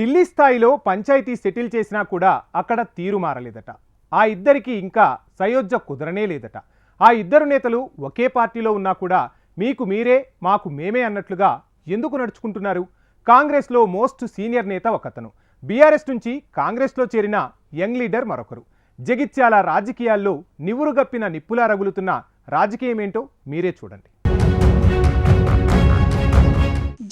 ఢిల్లీ స్థాయిలో పంచాయతీ సెటిల్ చేసినా కూడా అక్కడ తీరు మారలేదట. ఆ ఇద్దరికి ఇంకా సయోధ్య కుదరనే లేదట. ఆ ఇద్దరు నేతలు ఒకే పార్టీలో ఉన్నా కూడా మీకు మీరే మాకు మేమే అన్నట్లుగా ఎందుకు నడుచుకుంటున్నారు? కాంగ్రెస్లో మోస్ట్ సీనియర్ నేత ఒకతను. బీఆర్ఎస్ నుంచి కాంగ్రెస్లో చేరిన యంగ్ లీడర్ మరొకరు. జగిత్యాల రాజకీయాల్లో నివురుగప్పిన నిప్పులా రగులుతున్న రాజకీయమేంటో మీరే చూడండి.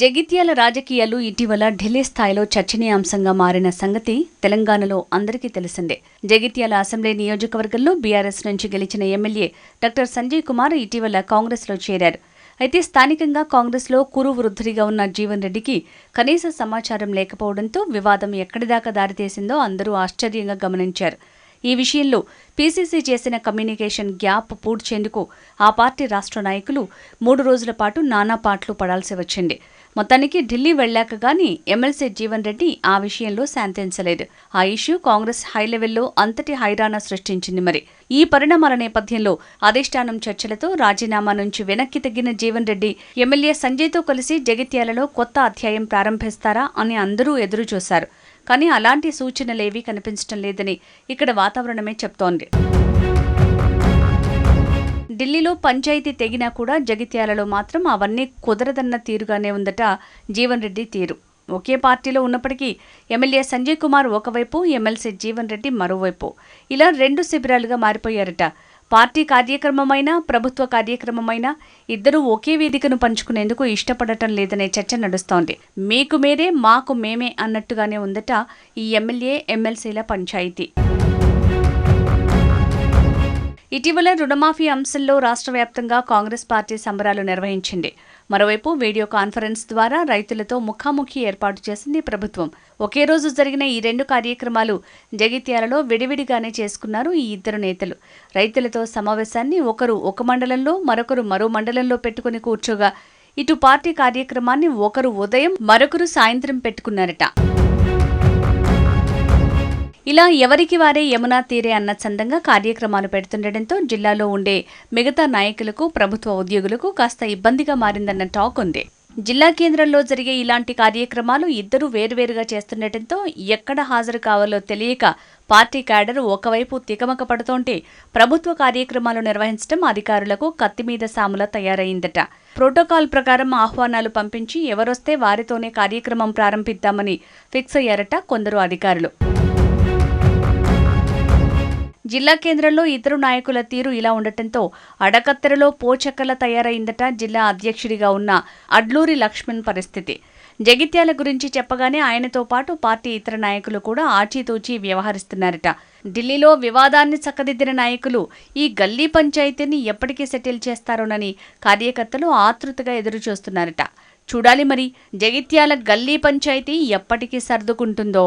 జగిత్యాల రాజకీయాలు ఇటీవల ఢిల్లీ స్థాయిలో చర్చనీయాంశంగా మారిన సంగతి తెలంగాణలో అందరికీ తెలిసిందే. జగిత్యాల అసెంబ్లీ నియోజకవర్గంలో బీఆర్ఎస్ నుంచి గెలిచిన ఎమ్మెల్యే డాక్టర్ సంజయ్ కుమార్ ఇటీవల కాంగ్రెస్లో చేరారు. అయితే స్థానికంగా కాంగ్రెస్లో కురు వృద్ధుడిగా ఉన్న జీవన్ రెడ్డికి కనీస సమాచారం లేకపోవడంతో వివాదం ఎక్కడిదాకా దారితీసిందో అందరూ ఆశ్చర్యంగా గమనించారు. ఈ విషయంలో పీసీసీ చేసిన కమ్యూనికేషన్ గ్యాప్ పూడ్చేందుకు ఆ పార్టీ రాష్ట్ర నాయకులు మూడు రోజుల పాటు నానా పాటలు పడాల్సి వచ్చింది. మొత్తానికి ఢిల్లీ వెళ్ళాక గానీ ఎమ్మెల్సీ జీవన్ రెడ్డి ఆ విషయంలో శాంతించలేదు. ఆ ఇష్యూ కాంగ్రెస్ హై లెవెల్లో అంతటి హైరాణ సృష్టించింది మరి. ఈ పరిణామాల నేపథ్యంలో అధిష్టానం చర్చలతో రాజీనామా నుంచి వెనక్కి తగ్గిన జీవన్ రెడ్డి ఎమ్మెల్యే సంజయ్తో కలిసి జగిత్యాలలో కొత్త అధ్యాయం ప్రారంభిస్తారా అని అందరూ ఎదురుచూశారు. కానీ అలాంటి సూచనలేవీ కనిపించడం లేదని ఇక్కడ వాతావరణమే చెప్తోంది. ఢిల్లీలో పంచాయతీ తెగినా కూడా జగిత్యాలలో మాత్రం అవన్నీ కుదరదన్న తీరుగానే ఉందట జీవన్ రెడ్డి తీరు. ఒకే పార్టీలో ఉన్నప్పటికీ ఎమ్మెల్యే సంజయ్ కుమార్ ఒకవైపు ఎమ్మెల్సీ జీవన్ రెడ్డి మరోవైపు. ఇలా రెండు శిబిరాలుగా మారిపోయారట. పార్టీ కార్యక్రమమైనా ప్రభుత్వ కార్యక్రమమైనా ఇద్దరూ ఒకే వేదికను పంచుకునేందుకు ఇష్టపడటం లేదనే చర్చ నడుస్తోంది. మీకు మేరే మాకు మేమే అన్నట్టుగానే ఉందట ఈ ఎమ్మెల్యే ఎమ్మెల్సీల పంచాయతీ. ఇటీవల రుణమాఫీ అంశంలో రాష్ట్ర వ్యాప్తంగా కాంగ్రెస్ పార్టీ సంబరాలు నిర్వహించింది. మరోవైపు వీడియో కాన్ఫరెన్స్ ద్వారా రైతులతో ముఖాముఖి ఏర్పాటు చేసింది ప్రభుత్వం. ఒకే రోజు జరిగిన ఈ రెండు కార్యక్రమాలు జగిత్యాలలో విడివిడిగానే చేసుకున్నారు ఈ ఇద్దరు నేతలు. రైతులతో సమావేశాన్ని ఒకరు ఒక మండలంలో మరొకరు మరో మండలంలో పెట్టుకుని కూర్చోగా ఇటు పార్టీ కార్యక్రమాన్ని ఒకరు ఉదయం మరొకరు సాయంత్రం పెట్టుకున్నారట. ఇలా ఎవరికి వారే యమునా తీరే అన్న చందంగా కార్యక్రమాలు పెడుతుండటంతో జిల్లాలో ఉండే మిగతా నాయకులకు ప్రభుత్వ ఉద్యోగులకు కాస్త ఇబ్బందిగా మారిందన్న టాక్ ఉంది. జిల్లా కేంద్రంలో జరిగే ఇలాంటి కార్యక్రమాలు ఇద్దరు వేరువేరుగా చేస్తుండటంతో ఎక్కడ హాజరు కావాలో తెలియక పార్టీ క్యాడర్ ఒకవైపు తికమక పడుతోంటే ప్రభుత్వ కార్యక్రమాలు నిర్వహించడం అధికారులకు కత్తిమీద సాముల తయారైందట. ప్రోటోకాల్ ప్రకారం ఆహ్వానాలు పంపించి ఎవరొస్తే వారితోనే కార్యక్రమం ప్రారంభిద్దామని ఫిక్స్ అయ్యారట కొందరు అధికారులు. జిల్లా కేంద్రంలో ఇతరు నాయకుల తీరు ఇలా ఉండటంతో అడకత్తెరలో పోచక్కల తయారైందట జిల్లా అధ్యక్షుడిగా ఉన్న అడ్లూరి లక్ష్మణ్ పరిస్థితి. జగిత్యాల గురించి చెప్పగానే ఆయనతో పాటు పార్టీ ఇతర నాయకులు కూడా ఆచితూచి వ్యవహరిస్తున్నారట. ఢిల్లీలో వివాదాన్ని చక్కదిద్దిన నాయకులు ఈ గల్లీ పంచాయతీని ఎప్పటికీ సెటిల్ చేస్తారోనని కార్యకర్తలు ఆతృతగా ఎదురుచూస్తున్నారట. చూడాలి మరి జగిత్యాల గల్లీ పంచాయతీ ఎప్పటికీ సర్దుకుంటుందో?